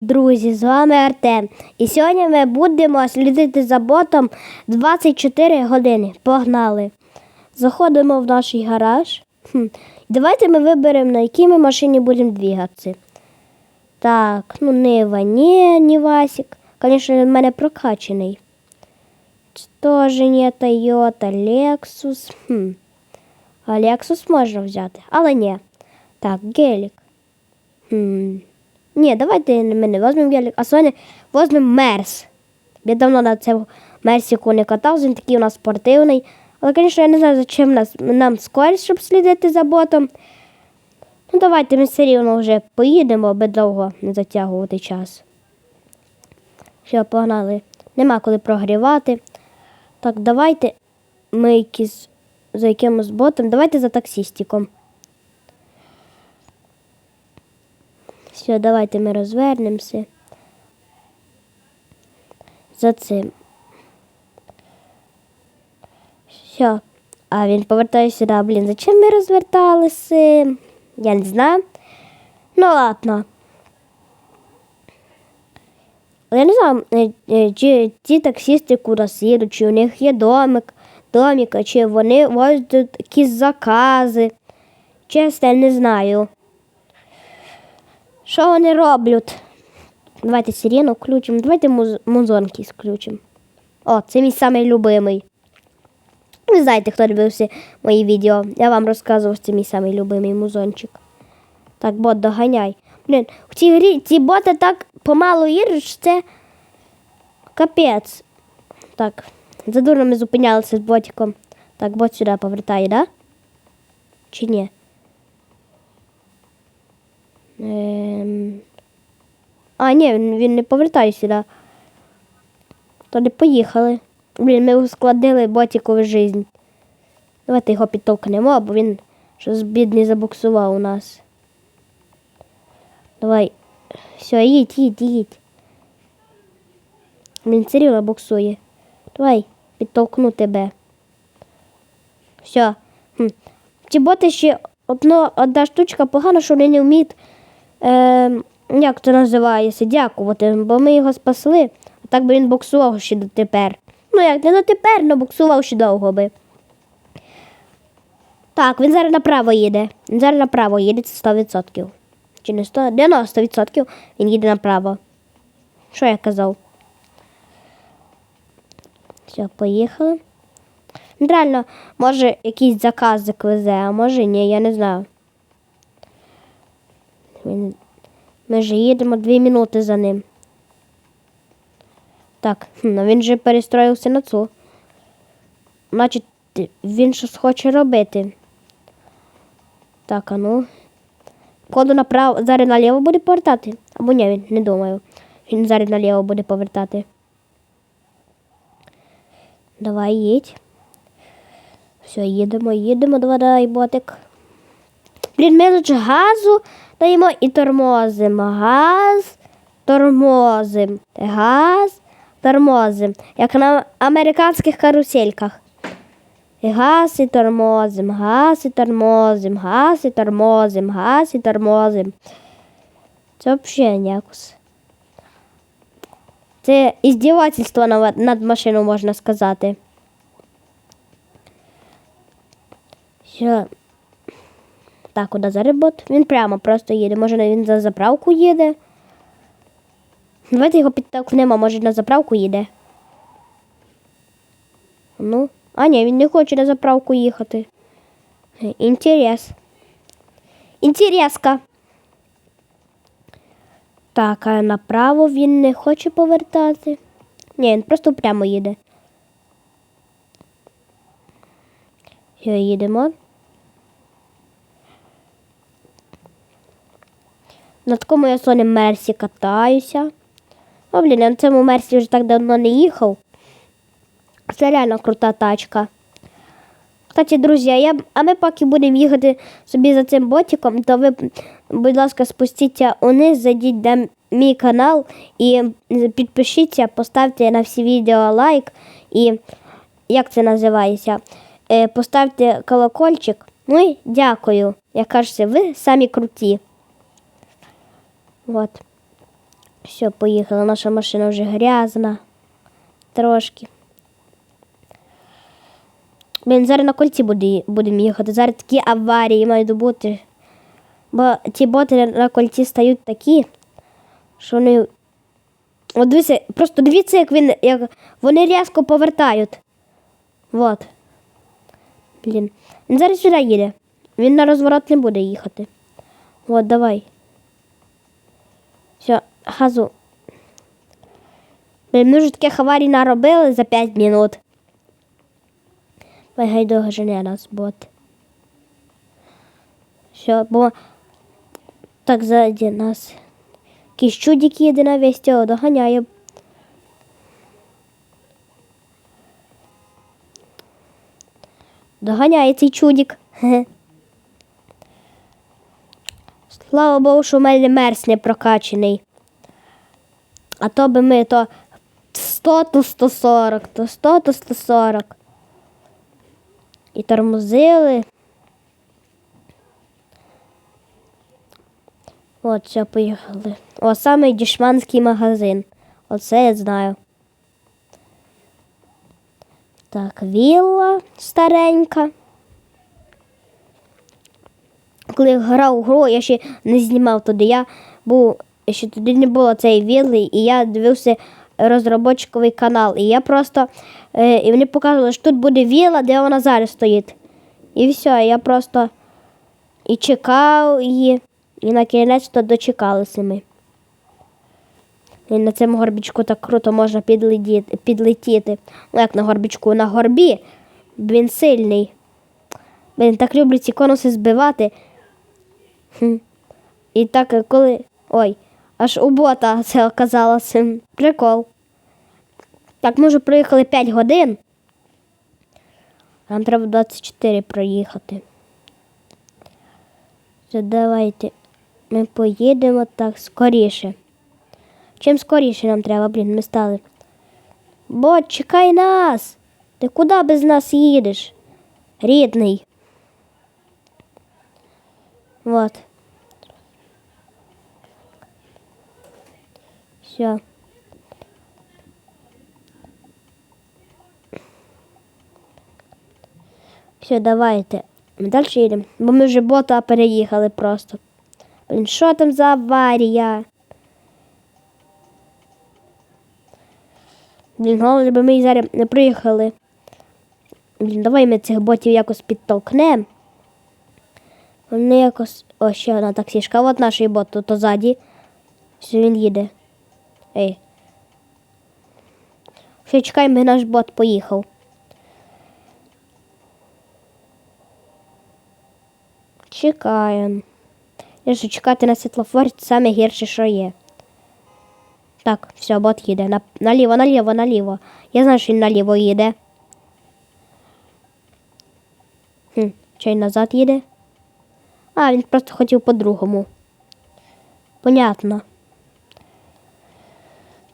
Друзі, з вами Артем. І сьогодні ми будемо слідити за ботом 24 години. Погнали. Заходимо в наш гараж. Хм. Давайте ми виберемо, на якій ми машині будемо двигатися. Так, ну Нива, ні, ні Васік. Звісно, в мене прокачаний. Теж ні Toyota, Lexus. Хм. А Lexus можна взяти, але ні. Так, гелік. Хм. Ні, давайте ми не візьмемо гелік, а сьогодні візьмемо мерс. Я давно на цьому мерсіку не катався, він такий у нас спортивний. Але, звісно, я не знаю, зачем нас, нам скорість, щоб слідити за ботом. Ну, давайте ми все рівно вже поїдемо, аби довго не затягувати час. Все, погнали. Нема коли прогрівати. Так, давайте ми якісь за якимось ботом. Давайте за таксістиком. Все, давайте ми розвернемося. За цим. Все. А він повертає сюди. Блін, зачем ми розверталися? Я не знаю. Ну ладно. Я не знаю, е, е, чи ті таксісти кудись їдуть, чи у них є домик, домик, чи вони возять якісь закази. Чесно, я не знаю. Що вони роблять? Давайте сирену включимо. Давайте муз... музонки включимо. О, це мій самий любимий. Ви знаєте, хто дивився мої відео. Я вам розказував, це мій самий любимий музончик. Так, бот, доганяй. Блін, в цій грі ці боти так помалу їдуть, що це капець. Так, задурно ми зупинялися з ботиком. Так, бот сюди повертає, да? Чи ні? Ем... А, ні, він, він не повертає сюди. Тоді поїхали. Блін, ми ускладнили ботикову жизнь. Давайте його підтолкнемо, бо він щось бідний забуксував у нас. Давай. Все, їдь, їдь, їдь. Він рівно буксує. Давай, підтолкну тебе. Все. Хм. Ці боти ще одно, одна штучка погана, що вони не вміють, е, як це називається, дякувати, бо ми його спасли, а так би він буксував ще дотепер. Ну як не дотепер, але буксував ще довго би. Так, він зараз направо їде. Він зараз направо їде, це 100%. Чи не 100? 90% він їде направо. Що я казав? Все, поїхали. Ну, Реально, може якийсь заказик везе, а може ні, я не знаю. Він- Ми вже їдемо дві минути за ним. Так, ну він же перестроївся на цю. Значить, він щось хоче робити. Так, а ну. Коду направо, зараз наліво буде повертати. Або ні, він не думаю. Він зараз наліво буде повертати. Давай їдь. Все, їдемо, їдемо, давай, ботик. Блін, лише газу даємо і тормозимо. Газ, тормозим. Газ, тормозим. Як на американських карусельках. Газ і тормозим, газ і тормозим, газ і тормозим, газ і тормозим. Це взагалі ніякось. Це іздівательство над, машиною, можна сказати. Що? Так, куди зараз бот? Він прямо просто їде. Може він за заправку їде. Давайте його підтолкнемо, може на заправку їде. Ну, а ні, він не хоче на заправку їхати. Е, Інтерес. Інтереска. Так, а направо він не хоче повертати. Ні, він просто прямо їде. Все, їдемо. На такому я соні Мерсі катаюся. О, блін, я на цьому Мерсі вже так давно не їхав. Це реально крута тачка. Кстати, друзі, я, а ми поки будемо їхати собі за цим ботиком, то ви, будь ласка, спустіться униз, зайдіть на мій канал і підпишіться, поставте на всі відео лайк і як це називається? Е, поставте колокольчик. Ну і дякую. Як кажеться, ви самі круті. От. Все, поїхала. Наша машина вже грязна. Трошки. Блін, зараз на кольці буде- будемо їхати. Зараз такі аварії мають бути. Бо ті боти на кольці стають такі, що вони. От дивіться, просто дивіться, як він. Як вони різко повертають. Вот. Блін. Він зараз сюди їде. Він на розворот не буде їхати. От, давай. Все, газу. Блін, ми вже таких аварій наробили за 5 минут. Давай гайдо жене нас бот. Все, бо так ззаді нас. Якийсь чудик їде на весь цього, доганяє. Доганяє цей чудик. Хе-хе. Слава Богу, що в мене мерз не прокачений. А то би ми то 100, то 140, то 100, то 140. І тормозили. От, все, поїхали. О, саме дішманський магазин. Оце я знаю. Так, вілла старенька. Коли грав гру, я ще не знімав туди. Я був, ще туди не було цієї вілли, і я дивився розробочковий канал. І я просто е, і вони показували, що тут буде вілла, де вона зараз стоїть. І все, я просто і чекав її, і на кінець то дочекалися ми. І на цьому горбічку так круто можна підлетіти. Ну, як на горбічку, на горбі. Він сильний. Він так люблю ці конуси збивати. Хм. І так, е, коли. Ой, аж у бота це оказалося. Прикол. Так, ми вже проїхали 5 годин. Нам треба 24 проїхати. Все, давайте. Ми поїдемо так скоріше. Чим скоріше нам треба, блін, ми стали. Бот, чекай нас. Ти куди без нас їдеш? Рідний. Вот. Все. Все, давайте. Ми далі їдемо. Бо ми вже бота переїхали просто. Блін, що там за аварія? Блін, головне, бо ми зараз не приїхали. Блін, давай ми цих ботів якось підтолкнемо. Вони якось. О, ще одна таксішка. От наш бот тут ззаді. Все, він їде. Ей. Все, чекаємо, наш бот поїхав. Чекаємо. Я ж чекати на світлофорі це саме гірше, що є. Так, все, бот їде. На, наліво, наліво, наліво. Я знаю, що він наліво їде. Хм, чи назад їде? А, він просто хотів по-другому. Понятно.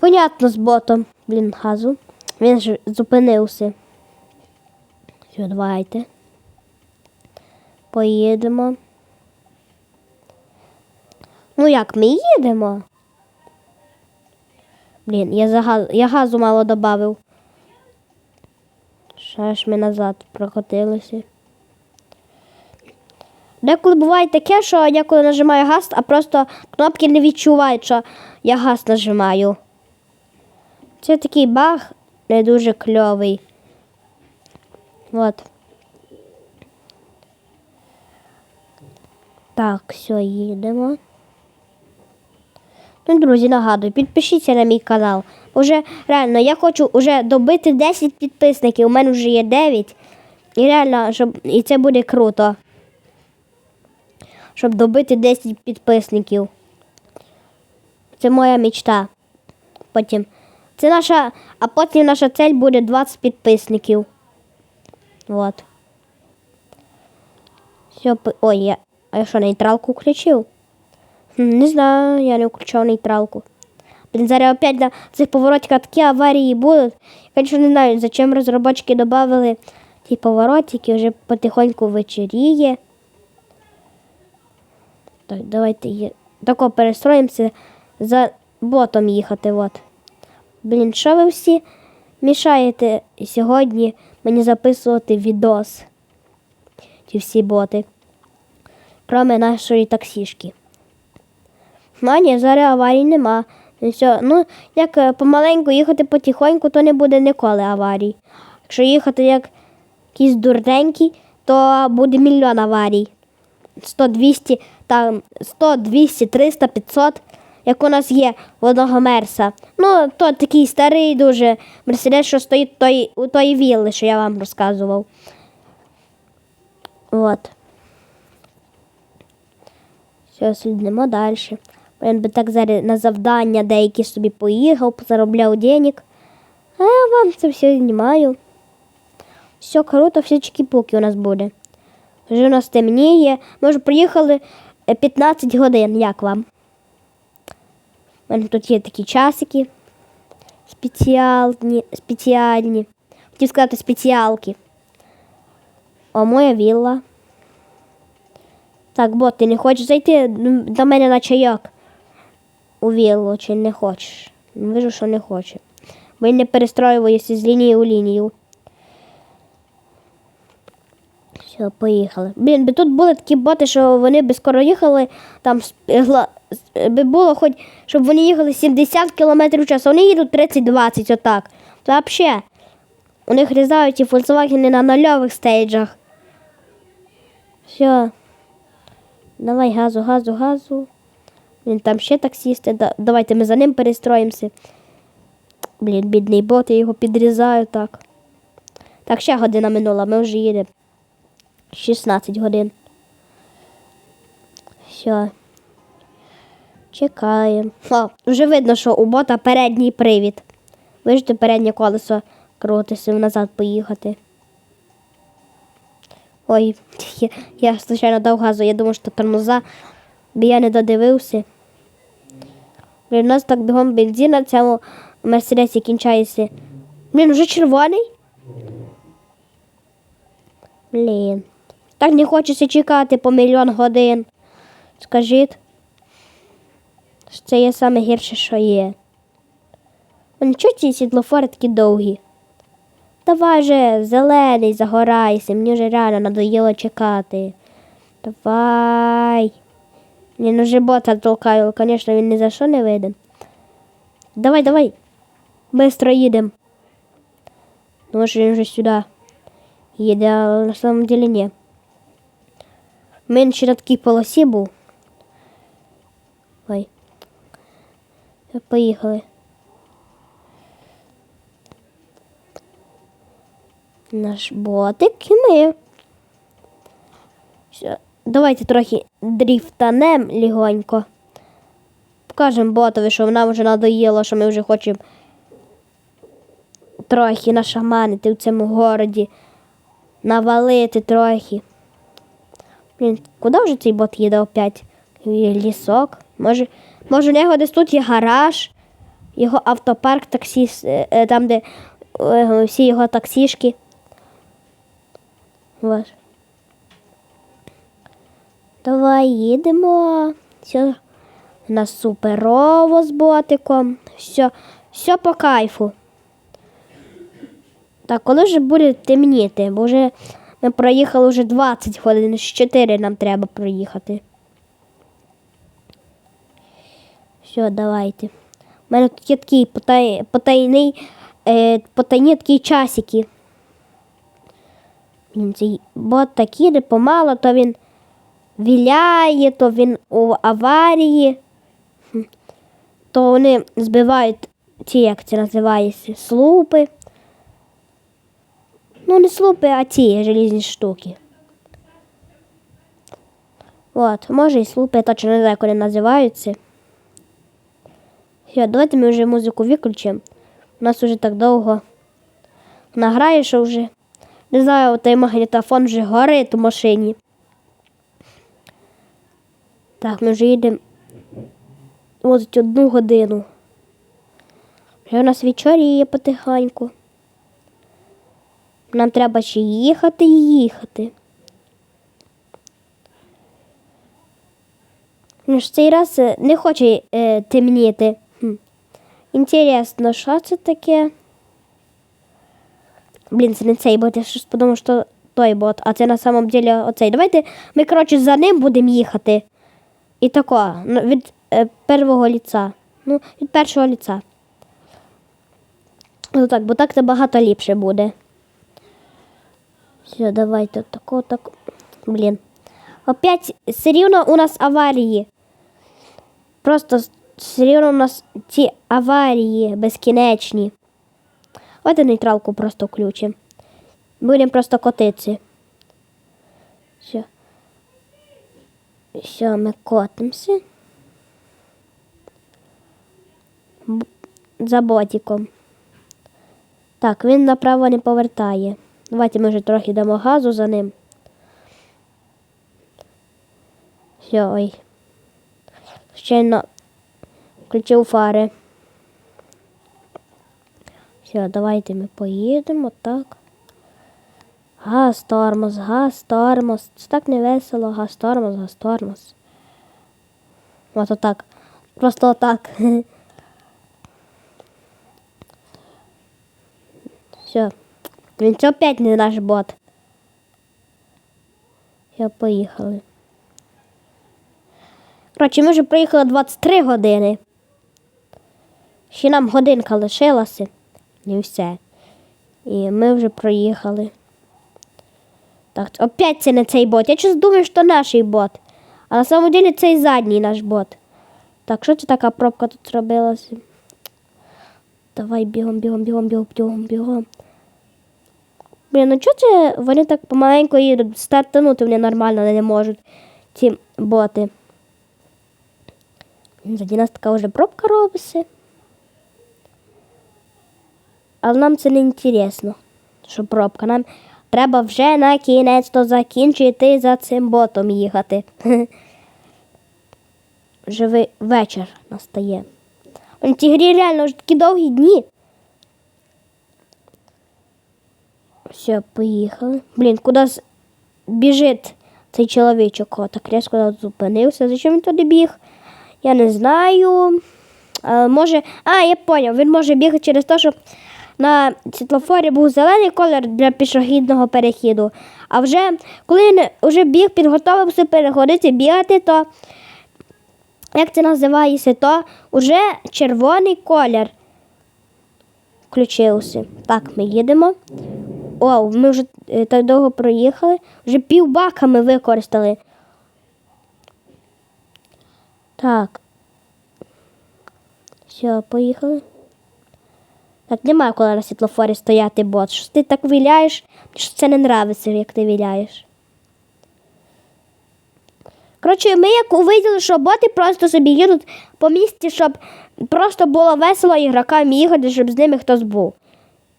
Понятно з ботом. Блін, газу. Він ж зупинився. Все, давайте. Поїдемо. Ну як, ми їдемо? Блін, я, за газ... я газу мало додав. Ще ж ми назад прокотилися. Деколи буває таке, що я коли нажимаю газ, а просто кнопки не відчувають, що я газ нажимаю. Це такий баг не дуже кльовий. От. Так, все, їдемо. Ну, друзі, нагадую, підпишіться на мій канал. Уже реально, я хочу вже добити 10 підписників. У мене вже є 9. І реально, щоб і це буде круто. Щоб добити 10 підписників. Це моя мечта. Потім. Це наша, а потім наша цель буде 20 підписників. Вот. Все, ой, я. А я що, нейтралку включив? Не знаю, я не включав нейтралку. Блін, зараз опять на цих поворотиках такі аварії будуть. Я, звісно, не знаю, зачем розробочки додали ті поворотики, вже потихоньку вечеріє. Так, давайте є. Тако перестроїмося за ботом їхати. От. Блін, що ви всі мішаєте сьогодні мені записувати відос? Ті всі боти. Кроме нашої таксішки. Ну, ні, зараз аварій нема. Ну, ну як е, помаленьку їхати потихоньку, то не буде ніколи аварій. Якщо їхати як якийсь дурненький, то буде мільйон аварій. 100, 200, там 100, 200, 300, 500, як у нас є в одного мерса. Ну, то такий старий дуже мерседес, що стоїть той, у тої вілли, що я вам розказував. От. Все, сліднемо далі. Він би так зараз на завдання деякі собі поїхав, заробляв денег. А я вам це все знімаю. Все круто, все чики-пуки у нас буде. Вже у нас темніє. Ми вже приїхали е, 15 годин. Як вам? У мене тут є такі часики. Спеціальні. спеціальні. Хотів сказати спеціалки. О, моя вілла. Так, бот, ти не хочеш зайти до мене на чайок? У віллу, чи не хочеш? Ну, Вижу, що не хоче. Бо він не перестроюється з лінії у лінію. Все, поїхали. Блін, би тут були такі боти, що вони би скоро їхали, там с- би було хоч, щоб вони їхали 70 км в час, а вони їдуть 30-20, отак. Взагалі, у них різають ті Volkswagen на нульових стейджах. Все. Давай газу, газу, газу. Він там ще таксісти. Да- Давайте ми за ним перестроїмося. Блін, бідний бот, я його підрізаю так. Так, ще година минула, ми вже їдемо. 16 годин. Все. Чекаємо. Вже видно, що у бота передній привід. Вижте переднє колесо крутися назад поїхати. Ой, я, я случайно дав газу, я думав, що тормоза, бо я не додивився. Блін, у нас так бігом бензин на цьому мерседесі кінчається. Блін, вже червоний? Блін. Так не хочеться чекати по мільйон годин. Скажіть. Що Це є саме гірше, що є. А нічого ці світлофори такі довгі. Давай же, зелений, загорайся, мені вже реально надоїло чекати. Давай. Ні, ну вже бота толкаю, звісно, він ні за що не виден. Давай, давай. Быстро їдемо. Ну, може він вже сюди. Їде, але на самом деле ні. Ще на такій полосі був. Ой. Все, Поїхали. Наш ботик і ми. Все. Давайте трохи дріфтанем лігонько. Покажемо ботові, що нам вже надоїло, що ми вже хочемо трохи нашаманити в цьому городі, навалити трохи. Блін, куди вже цей бот їде опять? Лісок. Може, може, у нього десь тут є гараж, його автопарк, таксі, е, е, там, де е, всі його таксішки. Ось. Давай їдемо. Все. У нас суперово з ботиком. Все, все по кайфу. Так, коли вже буде темніти, бо вже ми проїхали вже 20 годин, ще 4 нам треба проїхати. Все, давайте. У мене тут є такий потай, е, потайні такі часики. Він цей бот так їде помало, то він віляє, то він у аварії, то вони збивають ті, як це називається, слупи. Ну, не слупи, а ті желізні штуки. От, може і слупи, точно не знаю, як вони називаються. Все, давайте ми вже музику виключимо. У нас вже так довго награє, що вже. Не знаю, той магнітофон вже горить у машині. Так, ми вже їдемо от одну годину. Вже у нас вечоріє потихеньку. Нам треба ще їхати і їхати. Ну ж цей раз е, не хоче е, темніти. Інтересно, що це таке? Блін, це не цей бот, я щось подумав, що той бот, а це на самом деле оцей. Давайте ми, коротше, за ним будемо їхати. І тако, ну, від е, первого ліца. Ну, від першого ліца. Ну так, бо так набагато ліпше буде. Все, давайте тако, так. Блін. Опять все рівно у нас аварії. Просто все у нас ці аварії безкінечні. Давайте нейтралку просто включимо. Будемо просто котитися. Все. Все, ми котимося. За ботиком. Так, він направо не повертає. Давайте ми вже трохи дамо газу за ним. Все, ой. Щойно включив фари. Все, давайте ми поїдемо так. Газ, тормоз, газ, тормоз. Це так не весело, газ, тормоз, газ, тормоз. От отак. Просто отак. Все. Він це опять не наш бот. Все, поїхали. Коротше, ми вже проїхали 23 години. Ще нам годинка лишилася. І все. І ми вже проїхали. Так, опять це не цей бот. Я щось думаю, що наш бот. А на самом деле цей задній наш бот. Так, що це така пробка тут зробилася? Давай бігом, бігом, бігом, бігом, бігом, бігом. Блін, ну чого це вони так помаленьку їдуть? Стартанути вони нормально не можуть, ці боти. Заді нас така вже пробка робиться. Але нам це не інтересно, що пробка. Нам треба вже на кінець то закінчити за цим ботом їхати. Вже вечір настає. В цій грі реально вже такі довгі дні. Все, поїхали. Блін, куди біжить цей чоловічок? О, так різко зупинився. Зачем він туди біг? Я не знаю. Е, може. А, я поняв, він може бігати через те, що на світлофорі був зелений колір для пішохідного перехіду. А вже коли він вже біг, підготовився переходити, бігати, то як це називається, то вже червоний колір включився. Так, ми їдемо. О, ми вже е, так довго проїхали. Вже півбака ми використали. Так. Все, поїхали. Так, немає коли на світлофорі стояти бот. Що ти так віляєш, що це не нравиться, як ти віляєш. Коротше, ми як увиділи, що боти просто собі їдуть по місці, щоб просто було весело ігрокам їхати, щоб з ними хтось був.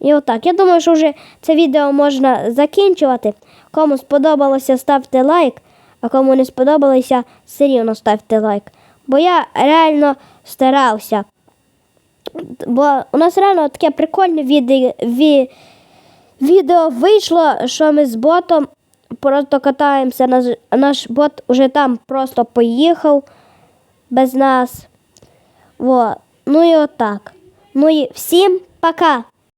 І отак. Я думаю, що вже це відео можна закінчувати. Кому сподобалося, ставте лайк, а кому не сподобалося, все рівно ставте лайк. Бо я реально старався. Бо у нас реально таке прикольне відео, ві, відео вийшло, що ми з ботом просто катаємося. Наш, наш бот уже там просто поїхав без нас. Во. Ну і отак. Ну і всім пока!